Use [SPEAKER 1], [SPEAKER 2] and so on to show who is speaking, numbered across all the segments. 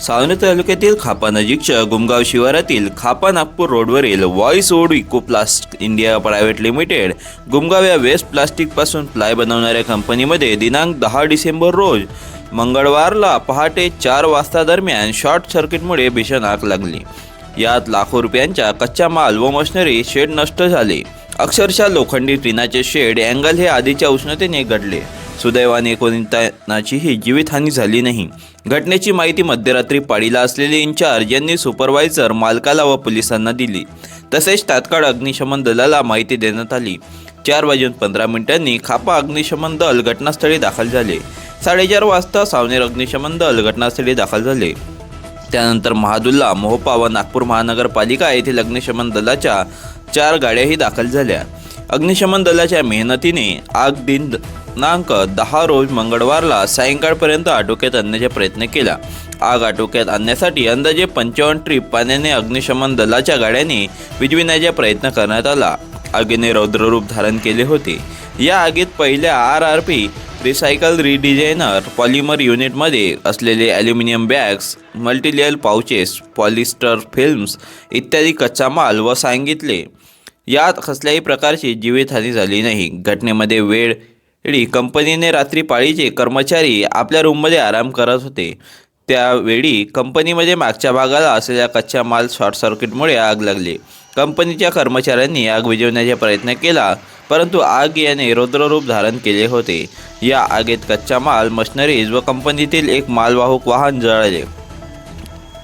[SPEAKER 1] सावनी तालुक्यातील खापा नजीकच्या गुमगाव शिवारातील खापा नागपूर रोडवरील व्हॉइस ओड eco plast India private limited Gumgaon या वेस्ट प्लास्टिकपासून प्लाय बनवणाऱ्या कंपनीमध्ये दिनांक दहा डिसेंबर रोज मंगळवारला पहाटे चार वाजता दरम्यान शॉर्ट सर्किटमुळे भीषण आग लागली. यात लाखो रुपयांच्या कच्चा माल व मशिनरी शेड नष्ट झाले. अक्षरशः लोखंडी टिनाचे शेड अँगल हे आधीच्या उष्णतेने घडले. सुदैवाने कोणतानाचीही जीवितहानी झाली नाही. घटनेची माहिती मध्यरात्री पाळीला असलेले इन्चार्ज यांनी सुपरवायझर मालकाला व पोलिसांना दिली. तसेच तात्काळ अग्निशमन दलाला माहिती देण्यात आली. चार वाजून पंधरा मिनिटांनी खापा अग्निशमन दल घटनास्थळी दाखल झाले. साडेचार वाजता सावनेर अग्निशमन दल घटनास्थळी दाखल झाले. त्यानंतर महादुल्ला मोहपा व नागपूर महानगरपालिका येथील अग्निशमन दलाच्या चार गाड्याही दाखल झाल्या. अग्निशमन दलाच्या मेहनतीने आग दिन दिनांक दहा रोज मंगळवारला सायंकाळपर्यंत आटोक्यात आणण्याचा प्रयत्न केला. आग आटोक्यात आणण्यासाठी अंदाजे पंचावन्न ट्रीप पाण्याने अग्निशमन दलाच्या गाड्यांनी विजविण्याचा प्रयत्न करण्यात आला. आगीने रौद्ररूप धारण केले होते. या आगीत पहिल्या R R P recycle redesigner polymer युनिटमध्ये असलेले aluminium bags multilayer pouches polyester films इत्यादी कच्चा माल व सांगितले. यात कसल्याही प्रकारची जीवितहानी झाली नाही. घटनेमध्ये वेळ कंपनीने रात्री पाळीचे कर्मचारी आपल्या रूममध्ये आराम करत होते. त्यावेळी कंपनीमध्ये मागच्या भागाला असलेल्या कच्चा माल शॉर्ट सर्किटमुळे आग लागली. कंपनीच्या कर्मचाऱ्यांनी आग विझवण्याचा प्रयत्न केला परंतु आग याने रौद्ररूप धारण केले होते. या आगीत कच्चा माल मशनरीज व कंपनीतील एक मालवाहूक वाहन जळाले.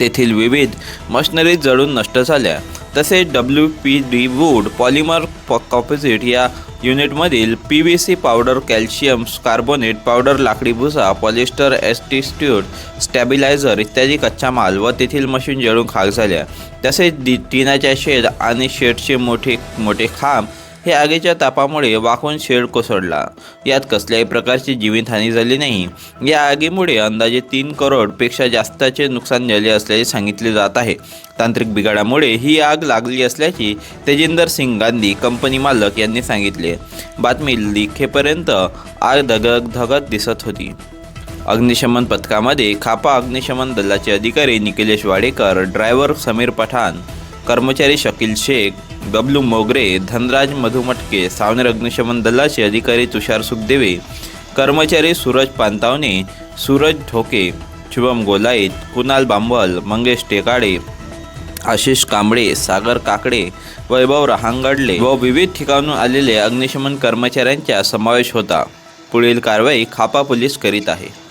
[SPEAKER 1] तेथील विविध मशनरीज जळून नष्ट झाल्या. तसेच W P D wood polymer composite या युनिटमधील P V C powder calcium carbonate powder लाकडी भुसा पॉलिस्टर एस्टिस्ट्यूड स्टॅबिलायझर इत्यादी कच्चा माल व तेथील मशीन जळून खाक झाल्या. तसेच दि टिनाच्या शेड आणि शेडचे मोठे मोठे खांब हे आगीच्या तापामुळे वाकून शेड कोसळला. यात कसल्याही प्रकारची जीवितहानी झाली नाही. या आगीमुळे अंदाजे तीन करोडपेक्षा जास्तचे नुकसान झाले असल्याचे सांगितले जात आहे. तांत्रिक बिघाडामुळे ही आग लागली असल्याची तेजिंदर सिंग गांधी कंपनी मालक यांनी सांगितले. बातमी लिखेपर्यंत आग धगधगत दिसत होती. अग्निशमन पथकामध्ये खापा अग्निशमन दलाचे अधिकारी निखिलेश वाडेकर ड्रायव्हर समीर पठाण कर्मचारी शकील शेख बबलू मोगरे धनराज मधुमटके सावनेर अग्निशमन दलाचे अधिकारी तुषार सुखदेवे कर्मचारी सूरज पांतावणे सूरज ढोके शुभम गोलाईत कुणाल बांबल मंगेश टेकाडे आशिष कांबळे सागर काकडे वैभव रहांगडले व विविध ठिकाणून आलेले अग्निशमन कर्मचाऱ्यांचा समावेश होता. पुढील कारवाई खापा पोलीस करीत आहे.